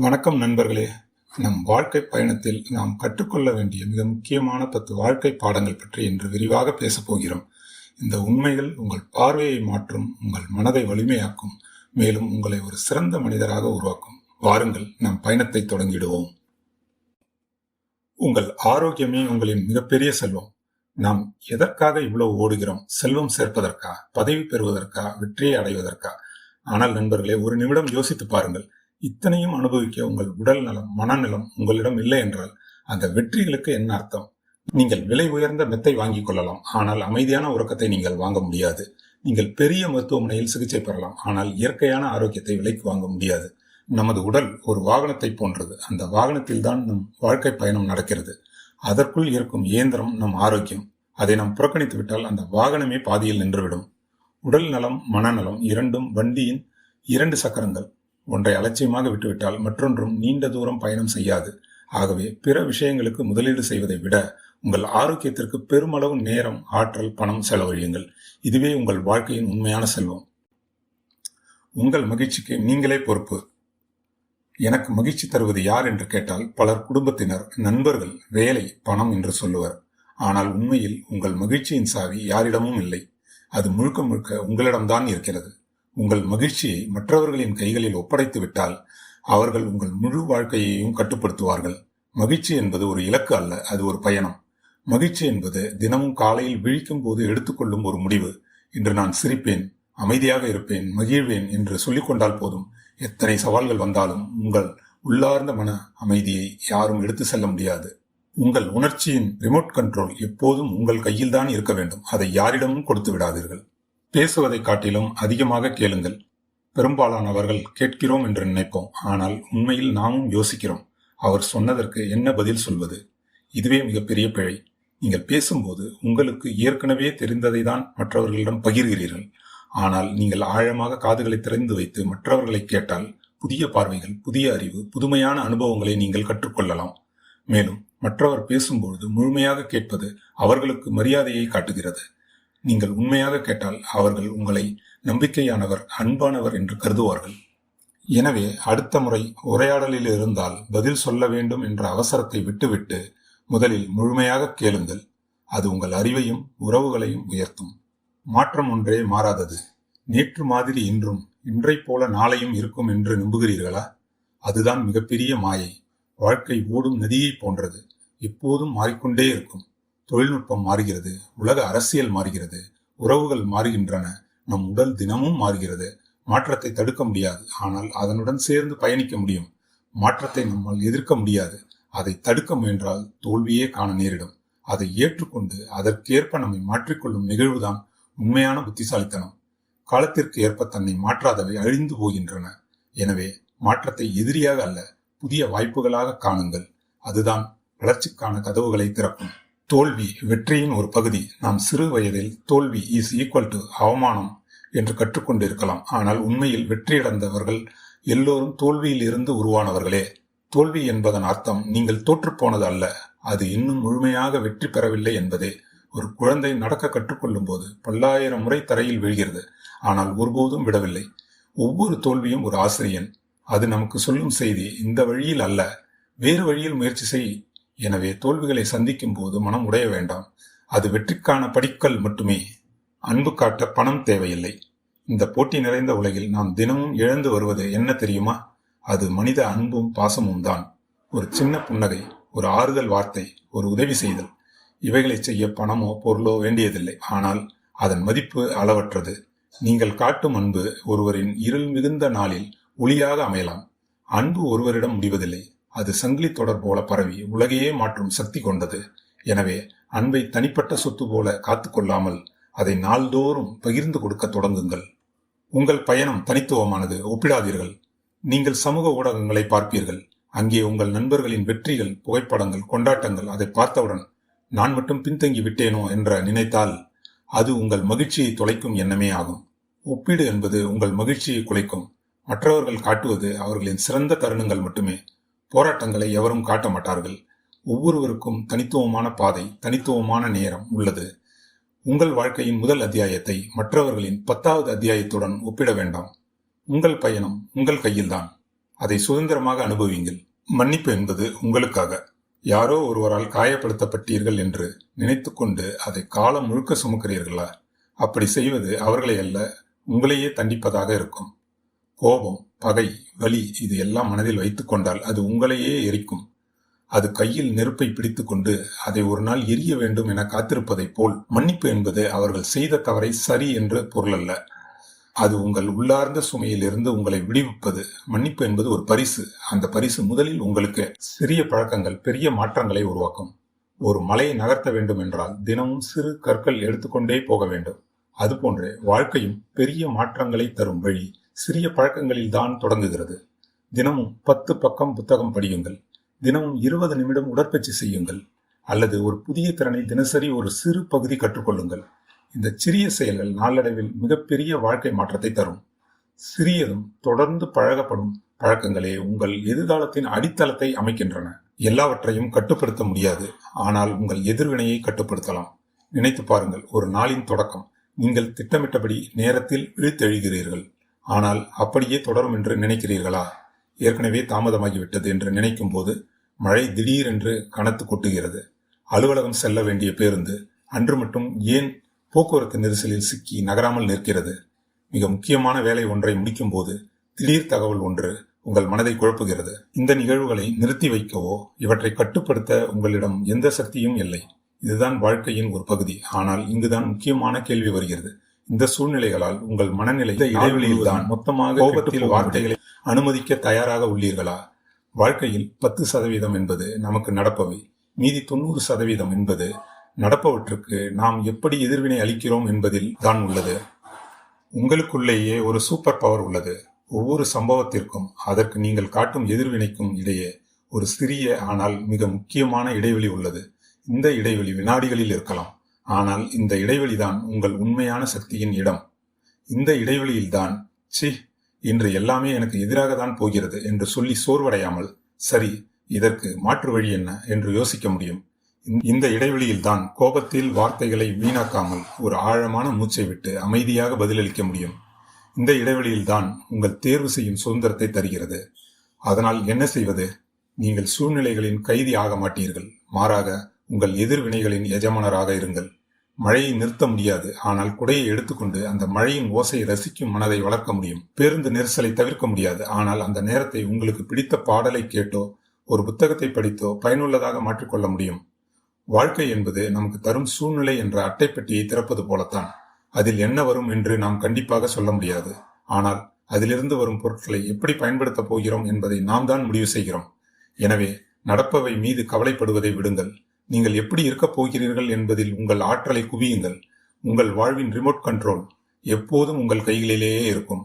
வணக்கம் நண்பர்களே. நம் வாழ்க்கை பயணத்தில் நாம் கற்றுக்கொள்ள வேண்டிய மிக முக்கியமான பத்து வாழ்க்கை பாடங்கள் பற்றி இன்று விரிவாக பேசப் போகிறோம். இந்த உண்மைகள் உங்கள் பார்வையை மாற்றும் உங்கள் மனதை வலிமையாக்கும் மேலும் உங்களை ஒரு சிறந்த மனிதராக உருவாக்கும். வாருங்கள் நம் பயணத்தை தொடங்கிடுவோம். உங்கள் ஆரோக்கியமே உங்களின் மிகப்பெரிய செல்வம். நாம் எதற்காக இவ்வளவு ஓடுகிறோம்? செல்வம் சேர்ப்பதற்கா? பதவி பெறுவதற்கா? வெற்றியை அடைவதற்கா? ஆனால் நண்பர்களே ஒரு நிமிடம் யோசித்து பாருங்கள். இத்தனையும் அனுபவிக்க உங்கள் உடல் நலம் மனநலம் உங்களிடம் இல்லை என்றால் அந்த வெற்றிகளுக்கு என்ன அர்த்தம்? நீங்கள் விலை உயர்ந்த மெத்தை வாங்கிக் கொள்ளலாம். ஆனால் அமைதியான உறக்கத்தை நீங்கள் வாங்க முடியாது. நீங்கள் பெரிய மருத்துவமனையில் சிகிச்சை பெறலாம். ஆனால் இயற்கையான ஆரோக்கியத்தை விலைக்கு வாங்க முடியாது. நமது உடல் ஒரு வாகனத்தை போன்றது. அந்த வாகனத்தில் தான் நம் வாழ்க்கை பயணம் நடக்கிறது. அதற்குள் இருக்கும் இயந்திரம் நம் ஆரோக்கியம். அதை நாம் புறக்கணித்து விட்டால் அந்த வாகனமே பாதியில் நின்றுவிடும். உடல் நலம் மனநலம் இரண்டும் வண்டியின் இரண்டு சக்கரங்கள். ஒன்றை அலட்சியமாக விட்டுவிட்டால் மற்றொன்றும் நீண்ட தூரம் பயணம் செய்யாது. ஆகவே பிற விஷயங்களுக்கு முதலீடு செய்வதை விட உங்கள் ஆரோக்கியத்திற்கு பெருமளவு நேரம் ஆற்றல் பணம் செலவழியுங்கள். இதுவே உங்கள் வாழ்க்கையின் உண்மையான செல்வம். உங்கள் மகிழ்ச்சிக்கு நீங்களே பொறுப்பு. எனக்கு மகிழ்ச்சி தருவது யார் என்று கேட்டால் பலர் குடும்பத்தினர் நண்பர்கள் வேலை பணம் என்று சொல்லுவர். ஆனால் உண்மையில் உங்கள் மகிழ்ச்சியின் சாவி யாரிடமும் இல்லை. அது முழுக்க முழுக்க உங்களிடம்தான் இருக்கிறது. உங்கள் மகிழ்ச்சியை மற்றவர்களின் கைகளில் ஒப்படைத்து விட்டால் அவர்கள் உங்கள் முழு வாழ்க்கையையும் கட்டுப்படுத்துவார்கள். மகிழ்ச்சி என்பது ஒரு இலக்கு அல்ல அது ஒரு பயணம். மகிழ்ச்சி என்பது தினமும் காலையில் விழிக்கும் போது எடுத்துக்கொள்ளும் ஒரு முடிவு. இன்று நான் சிரிப்பேன் அமைதியாக இருப்பேன் மகிழ்வேன் என்று சொல்லிக்கொண்டால் போதும். எத்தனை சவால்கள் வந்தாலும் உங்கள் உள்ளார்ந்த மன அமைதியை யாரும் எடுத்து செல்ல முடியாது. உங்கள் உணர்ச்சியின் ரிமோட் கண்ட்ரோல் எப்போதும் உங்கள் கையில்தான் இருக்க வேண்டும். அதை யாரிடமும் கொடுத்து விடாதீர்கள். பேசுவதை காட்டிலும் அதிகமாக கேளுங்கள். பெரும்பாலானவர்கள் கேட்கிறோம் என்று நினைப்போம். ஆனால் உண்மையில் நாமும் யோசிக்கிறோம். அவர் சொன்னதற்கு என்ன பதில் சொல்வது? இதுவே மிகப்பெரிய பிழை. நீங்கள் பேசும்போது உங்களுக்கு ஏற்கனவே தெரிந்ததை தான் மற்றவர்களிடம் பகிர்கிறீர்கள். ஆனால் நீங்கள் ஆழமாக காதுகளை திறந்து வைத்து மற்றவர்களை கேட்டால் புதிய பார்வைகள் புதிய அறிவு புதுமையான அனுபவங்களை நீங்கள் கற்றுக்கொள்ளலாம். மேலும் மற்றவர் பேசும்பொழுது முழுமையாக கேட்பது அவர்களுக்கு மரியாதையை காட்டுகிறது. நீங்கள் உண்மையாக கேட்டால் அவர்கள் உங்களை நம்பிக்கையானவர் அன்பானவர் என்று கருதுவார்கள். எனவே அடுத்த முறை உரையாடலில் இருந்தால் பதில் சொல்ல வேண்டும் என்ற அவசரத்தை விட்டுவிட்டு முதலில் முழுமையாக கேளுங்கள். அது உங்கள் அறிவையும் உறவுகளையும் உயர்த்தும். மாற்றம் ஒன்றே மாறாதது. நேற்று மாதிரி இன்றும் இன்றை போல நாளையும் இருக்கும் என்று நம்புகிறீர்களா? அதுதான் மிகப்பெரிய மாயை. வாழ்க்கை ஓடும் நதியை போன்றது. எப்போதும் மாறிக்கொண்டே இருக்கும். தொழில்நுட்பம் மாறுகிறது உலக அரசியல் மாறுகிறது உறவுகள் மாறுகின்றன நம் உடல் தினமும் மாறுகிறது. மாற்றத்தை தடுக்க முடியாது ஆனால் அதனுடன் சேர்ந்து பயணிக்க முடியும். மாற்றத்தை நம்மால் எதிர்க்க முடியாது. அதை தடுக்க முயன்றால் தோல்வியே காண நேரிடும். அதை ஏற்றுக்கொண்டு அதற்கேற்ப நம்மை மாற்றிக்கொள்ளும் நிகழ்வுதான் உண்மையான புத்திசாலித்தனம். காலத்திற்கு ஏற்ப தன்னை மாற்றாதவை அழிந்து போகின்றன. எனவே மாற்றத்தை எதிரியாக அல்ல புதிய வாய்ப்புகளாக காணுங்கள். அதுதான் வளர்ச்சிக்கான கதவுகளை திறக்கும். தோல்வி வெற்றியின் ஒரு பகுதி. நாம் சிறு வயதில் தோல்வி இஸ் ஈக்குவல் டு அவமானம் என்று கற்றுக்கொண்டிருக்கலாம். ஆனால் உண்மையில் வெற்றியடைந்தவர்கள் எல்லோரும் தோல்வியில் இருந்து உருவானவர்களே. தோல்வி என்பதன் அர்த்தம் நீங்கள் தோற்றுப்போனது அல்ல. அது இன்னும் முழுமையாக வெற்றி பெறவில்லை என்பதே. ஒரு குழந்தை நடக்க கற்றுக்கொள்ளும் போது பல்லாயிரம் முறை தரையில் விழுகிறது. ஆனால் ஒருபோதும் விடவில்லை. ஒவ்வொரு தோல்வியும் ஒரு ஆசிரியன். அது நமக்கு சொல்லும் செய்தி இந்த வழியில் அல்ல. வேறு வழியில் முயற்சி செய். எனவே தோல்விகளை சந்திக்கும் போது மனம் உடைய வேண்டாம். அது வெற்றிக்கான படிக்கல் மட்டுமே. அன்பு காட்ட பணம் தேவையில்லை. இந்த போட்டி நிறைந்த உலகில் நாம் தினமும் இழந்து வருவது என்ன தெரியுமா? அது மனித அன்பும் பாசமும் தான். ஒரு சின்ன புன்னகை ஒரு ஆறுதல் வார்த்தை ஒரு உதவி செய்தல். இவைகளை செய்ய பணமோ பொருளோ வேண்டியதில்லை. ஆனால் அதன் மதிப்பு அளவற்றது. நீங்கள் காட்டும் அன்பு ஒருவரின் இருள் மிகுந்த நாளில் ஒளியாக அமையலாம். அன்பு ஒருவரிடம் முடிவதில்லை. அது சங்கிலி தொடர் போல பரவி உலகையே மாற்றும் சக்தி கொண்டது. எனவே அன்பை தனிப்பட்ட சொத்து போல காத்துக்கொள்ளாமல் அதை நாள்தோறும் பகிர்ந்து கொடுக்க தொடங்குங்கள். உங்கள் பயணம் தனித்துவமானது ஒப்பிடாதீர்கள். நீங்கள் சமூக ஊடகங்களை பார்ப்பீர்கள். அங்கே உங்கள் நண்பர்களின் வெற்றிகள் புகைப்படங்கள் கொண்டாட்டங்கள் அதை பார்த்தவுடன் நான் மட்டும் பின்தங்கி விட்டேனோ என்ற நினைத்தால் அது உங்கள் மகிழ்ச்சியை தொலைக்கும் எண்ணமே ஆகும். ஒப்பீடு என்பது உங்கள் மகிழ்ச்சியை குலைக்கும். மற்றவர்கள் காட்டுவது அவர்களின் சிறந்த தருணங்கள் மட்டுமே. போராட்டங்களை எவரும் காட்ட மாட்டார்கள். ஒவ்வொருவருக்கும் தனித்துவமான பாதை தனித்துவமான நேரம் உள்ளது. உங்கள் வாழ்க்கையின் முதல் அத்தியாயத்தை மற்றவர்களின் பத்தாவது அத்தியாயத்துடன் ஒப்பிட வேண்டாம். உங்கள் பயணம் உங்கள் கையில்தான். அதை சுதந்திரமாக அனுபவியுங்கள். மன்னிப்பு என்பது உங்களுக்காக. யாரோ ஒருவரால் காயப்படுத்தப்பட்டீர்கள் என்று நினைத்துக்கொண்டு அதை காலம் முழுக்க சுமக்கிறீர்களா? அப்படி செய்வது அவர்களை அல்ல உங்களையே தண்டிப்பதாக இருக்கும். கோபம் பகை வலி இது எல்லாம் மனதில் வைத்துக் கொண்டால் அது உங்களையே எரிக்கும். அது கையில் நெருப்பை பிடித்துக்கொண்டு அதை ஒரு நாள் எரிய வேண்டும் என காத்திருப்பதைப் போல் மன்னிப்பு என்பது அவர்கள் செய்த தவறை சரி என்று பொருளல்ல. அது உங்கள் உள்ளார்ந்த சுமையிலிருந்து உங்களை விடுவிப்பது. மன்னிப்பு என்பது ஒரு பரிசு. அந்த பரிசு முதலில் உங்களுக்கு சிறிய பழக்கங்கள் பெரிய மாற்றங்களை உருவாக்கும். ஒரு மலையை நகர்த்த வேண்டும் என்றால் தினமும் சிறு கற்கள் எடுத்துக்கொண்டே போக வேண்டும். அதுபோன்றே வாழ்க்கையும் பெரிய மாற்றங்களை தரும் வழி. சிறிய பழக்கங்களில் தான் தொடங்குகிறது. தினமும் பத்து பக்கம் புத்தகம் படியுங்கள். தினமும் இருபது நிமிடம் உடற்பயிற்சி செய்யுங்கள். அல்லது ஒரு புதிய திறனை தினசரி ஒரு சிறு பகுதி கற்றுக்கொள்ளுங்கள். இந்த சிறிய செயல்கள் நாளடைவில் மிகப்பெரிய வாழ்க்கை மாற்றத்தை தரும். சிறியதும் தொடர்ந்து பழகப்படும் பழக்கங்களே உங்கள் எதிர்காலத்தின் அடித்தளத்தை அமைக்கின்றன. எல்லாவற்றையும் கட்டுப்படுத்த முடியாது. ஆனால் உங்கள் எதிர்வினையை கட்டுப்படுத்தலாம். நினைத்து பாருங்கள் ஒரு நாளின் தொடக்கம். நீங்கள் திட்டமிட்டபடி நேரத்தில் இழுத்தெழுகிறீர்கள் ஆனால் அப்படியே தொடரும் என்று நினைக்கிறீர்களா? ஏற்கனவே தாமதமாகிவிட்டது என்று நினைக்கும் போது மழை திடீரென்று கனத்து கொட்டுகிறது. அலுவலகம் செல்ல வேண்டிய பேருந்து அன்று மட்டும் ஏன் போக்குவரத்து நெரிசலில் சிக்கி நகராமல் நிற்கிறது? மிக முக்கியமான வேலை ஒன்றை முடிக்கும் போது திடீர் தகவல் ஒன்று உங்கள் மனதை குழப்புகிறது. இந்த நிகழ்வுகளை நிறுத்தி வைக்கவோ இவற்றை கட்டுப்படுத்த உங்களிடம் எந்த சக்தியும் இல்லை. இதுதான் வாழ்க்கையின் ஒரு பகுதி. ஆனால் இங்குதான் முக்கியமான கேள்வி வருகிறது. இந்த சூழ்நிலைகளால் உங்கள் மனநிலை இடைவெளியில் தான் மொத்தமாக கோபத்தில் வார்த்தைகளை அனுமதிக்க தயாராக உள்ளீர்களா? வாழ்க்கையில் பத்து சதவீதம் என்பது நமக்கு நடப்பவை. மீதி தொண்ணூறு சதவீதம் என்பது நடப்பவற்றுக்கு நாம் எப்படி எதிர்வினை அளிக்கிறோம் என்பதில் தான் உள்ளது. உங்களுக்குள்ளேயே ஒரு சூப்பர் பவர் உள்ளது. ஒவ்வொரு சம்பவத்திற்கும் அதற்கு நீங்கள் காட்டும் எதிர்வினைக்கும் இடையே ஒரு சிறிய ஆனால் மிக முக்கியமான இடைவெளி உள்ளது. இந்த இடைவெளி வினாடிகளில் இருக்கலாம். ஆனால் இந்த இடைவெளிதான் உங்கள் உண்மையான சக்தியின் இடம். இந்த இடைவெளியில்தான் சி இன்று எல்லாமே எனக்கு எதிராக தான் போகிறது என்று சொல்லி சோர்வடையாமல் சரி இதற்கு மாற்று வழி என்ன என்று யோசிக்க முடியும். இந்த- இந்த இடைவெளியில் தான் கோபத்தில் வார்த்தைகளை வீணாக்காமல் ஒரு ஆழமான மூச்சை விட்டு அமைதியாக பதிலளிக்க முடியும். இந்த இடைவெளியில் தான் உங்கள் தேர்வு செய்யும் சுதந்திரத்தை தருகிறது. அதனால் என்ன செய்வது? நீங்கள் சூழ்நிலைகளின் கைதி ஆக மாட்டீர்கள். மாறாக உங்கள் எதிர்வினைகளின் எஜமானராக இருங்கள். மழையை நிறுத்த முடியாது. ஆனால் குடையை எடுத்துக்கொண்டு அந்த மழையின் ஓசையை ரசிக்கும் மனதை வளர்க்க முடியும். பேருந்து நெரிசலை தவிர்க்க முடியாது. ஆனால் அந்த நேரத்தை உங்களுக்கு பிடித்த பாடலை கேட்டோ ஒரு புத்தகத்தை படித்தோ பயனுள்ளதாக மாற்றிக்கொள்ள முடியும். வாழ்க்கை என்பது நமக்கு தரும் சூழ்நிலை என்ற அட்டைப்பெட்டியை திறப்பது போலத்தான். அதில் என்ன வரும் என்று நாம் கண்டிப்பாக சொல்ல முடியாது. ஆனால் அதிலிருந்து வரும் பொருட்களை எப்படி பயன்படுத்தப் போகிறோம் என்பதை நாம் தான் முடிவு செய்கிறோம். எனவே நடப்பவை மீது கவலைப்படுவதை விடுங்கள். நீங்கள் எப்படி இருக்கப் போகிறீர்கள் என்பதில் உங்கள் ஆற்றலை குவியுங்கள். உங்கள் வாழ்வின் ரிமோட் கண்ட்ரோல் எப்போதும் உங்கள் கைகளிலேயே இருக்கும்.